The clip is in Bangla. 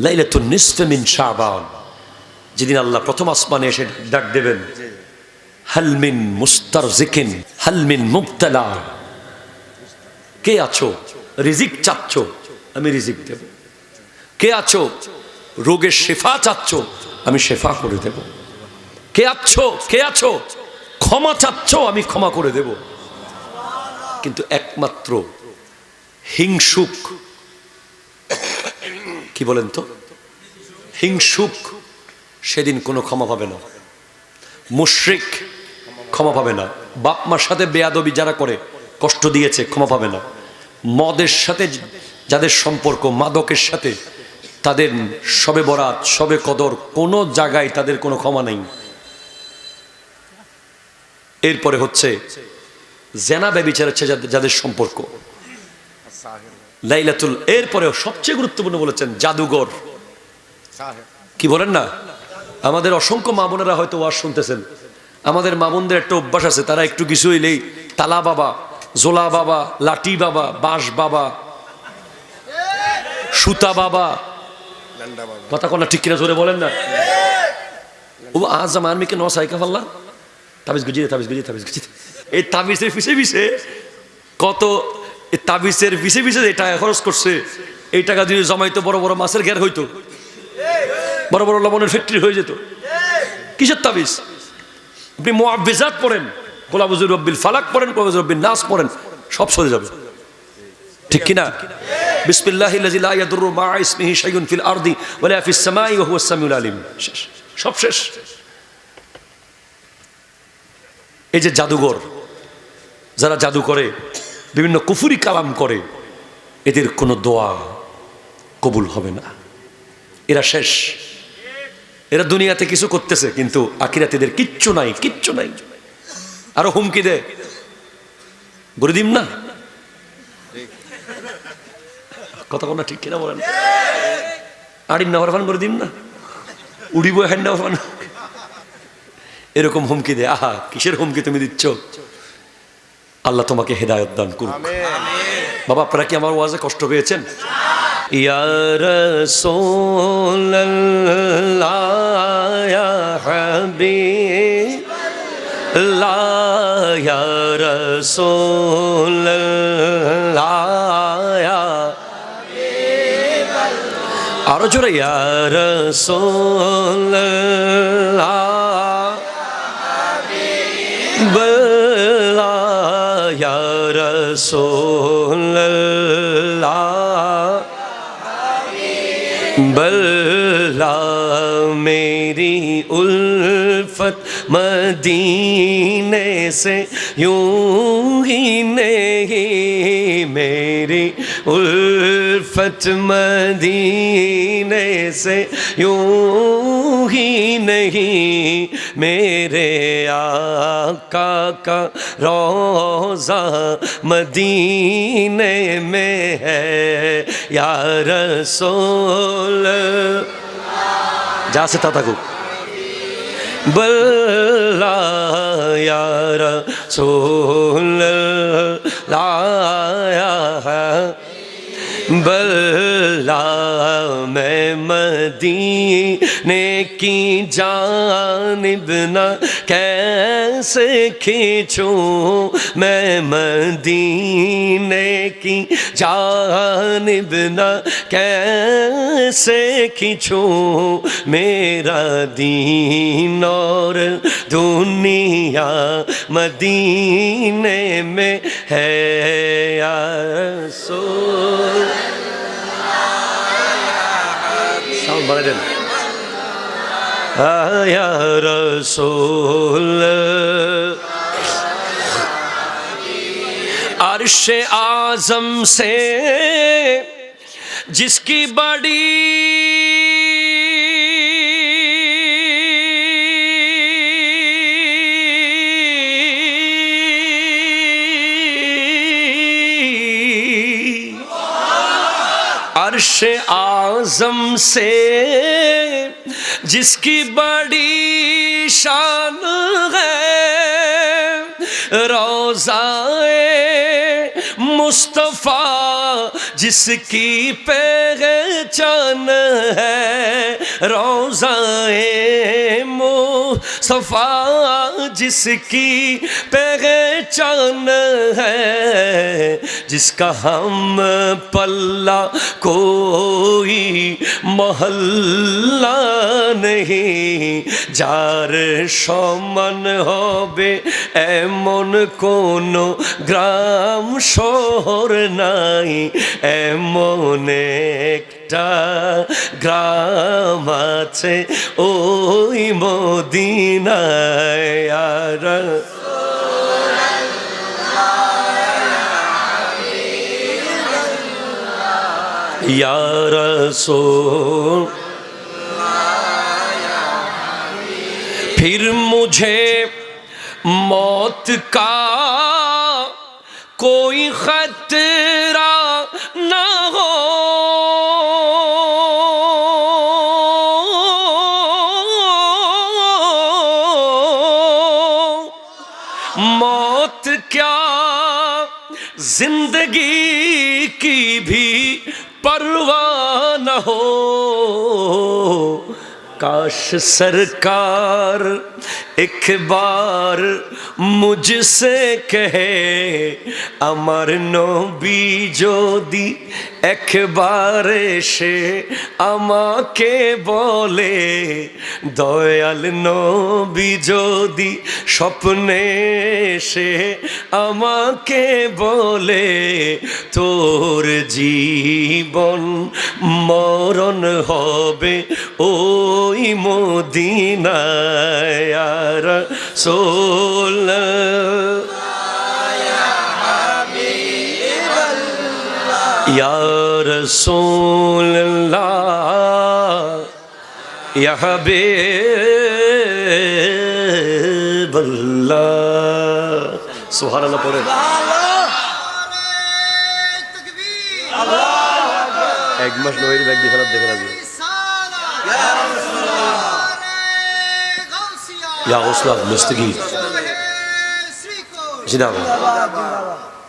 লাইলাতুন নিসফে মিন শাবান। যেদিন আল্লাহ প্রথম আসমানে এসে ডাক দেবেন হালমিন মুস্তার জিকিন হালমিন কে আছো? রিজিক চাচ্ছ? আমি রিজিক দেব। কে আছো? রোগের শেফা চাচ্ছ? আমি শেফা করে দেব। কে আছো? কে আছো? ক্ষমা চাচ্ছ? আমি ক্ষমা করে দেব। কিন্তু একমাত্র হিংসুক কি বলেন তো? হিংসুক সেদিন কোনো ক্ষমা পাবে না। মুশ্রিক ক্ষমা পাবে না। বাপ মার সাথে বেয়াদবি যারা করে, কষ্ট দিয়েছে, ক্ষমা পাবে না। মদের সাথে যাদের সম্পর্ক, মাদকের সাথে তাদের সবে বরাত, সবে কদর, কোনো জায়গায় তাদের কোনো ক্ষমা নেই। এরপরে হচ্ছে, জেনা ব্যবিচার হচ্ছে যাদের- সম্পর্ক। লাইলাতুল এরপরেও সবচেয়ে গুরুত্বপূর্ণ বলেছেন জাদুঘর। কি বলেন না? আমাদের অসংখ্য মা বোনেরা হয়তো ওয়াজ শুনতেছেন। আমাদের মা বোনদের একটা অভ্যাস আছে তারা একটু কিছু হইলেই তালা বাবা জোলা বাবা লাঠি বাবা বাঁশ বাবা সুতা বাবা। কথা কনা ঠিক কিনা জোরে বলেন না? ও আজ আমার মেয়েকে ন সাইকা ফাল্লা তাবিজ গুজিয়ে তাবিজ গুজিয়ে তাবিজ গুজিয়ে এই তাবিজের পিছে পিছে কত এই তাবিজের পিছে পিছে যে টাকা খরচ করছে, এই টাকা যদি জমাইতো বড় বড় মাছের ঘের হইতো। বড় বড় লবণের ফ্যাক্টরি হয়ে যেত। কিসের তাবিজ? আপনি মোয়াবিজাত পড়েন গোলাবুজুর রব্বিল ফালাক পড়েন গোলাবুজুর রব্বিল নাস পড়েন, সব সরে যাবে। ঠিক কিনা? সব শেষ। এই যে জাদুঘর, যারা জাদু করে বিভিন্ন কুফুরি কালাম করে, এদের কোনো দোয়া কবুল হবে না। এরা শেষ। এরা দুনিয়াতে কিছু করতেছে, কিন্তু আখিরাতে এদের কিচ্ছু নাই কিচ্ছু নাই। আরও হুমকি দে বলে দিম না? কথা কোনা ঠিক কিনা বলেন? আড়িম না ফান করে দিম না? উড়িব হ্যান্ড এরকম হুমকি দে আহা, কিসের হুমকি তুমি দিচ্ছ? আল্লাহ তোমাকে হেদায়ত দান করুক। বাবা আপনারা কি আমার ওয়াজে কষ্ট পেয়েছেন? ইয়া রাসূলুল্লাহ ইয়া হাবিব লা ইয়া রাসূলুল্লাহ ইয়া আরও জোরে ইয়া রাসূলুল্লাহ বলা رسول اللہ۔ بلہ میری الفت مدینے سے یوں ہی نہیں۔ میری الفت مدینے سے یوں ہی نہیں۔ میرے آقا کا روزہ مدینے میں ہے۔ یا رسول جا ستا تھا گو بلا، یا رسول لا یا بلا میں مدینے کی جانب نہ کیسے کھینچوں میں مدینے کی جانب نہ کیسے کھینچوں میرا دین اور دنیا مدینے میں ہے یا رسول bana dön. Ah ya Resul Arş azam se जिसकी बड़ी अर्श आ اعظم سے، جس کی بڑی شان ہے۔ روزائے مصطفیٰ، جس کی پہچان ہے۔ روزائے مصطفیٰ، جس کی پہچان ہے۔ जिसका हम पल्ला कोई মহল্লা নেই যার সমান হবে এমন কোন গ্রাম শহর নাই এমন একটা গ্রাম আছে ওই মদিনায় আর یا رسول پھر مجھے موت کا کوئی خطرہ نہ ہو۔ موت کیا زندگی کی بھی परवाह न हो काश सरकार एक बार मुझसे कहे আমার নবী যদি একবার এসে আমাকে বলে দয়াল নবী যদি স্বপ্নে এসে আমাকে বলে তোর জীবন মরণ হবে ওই মদিনায় সোল ইয়ার সোল্লা ইহবে বল্লা পরে এক মাস নয় ব্যাগ দিয়ে ফেলার দেখে রাখবে। ইয়া ওসলাদ মুস্তাকি জিন্দাবাদ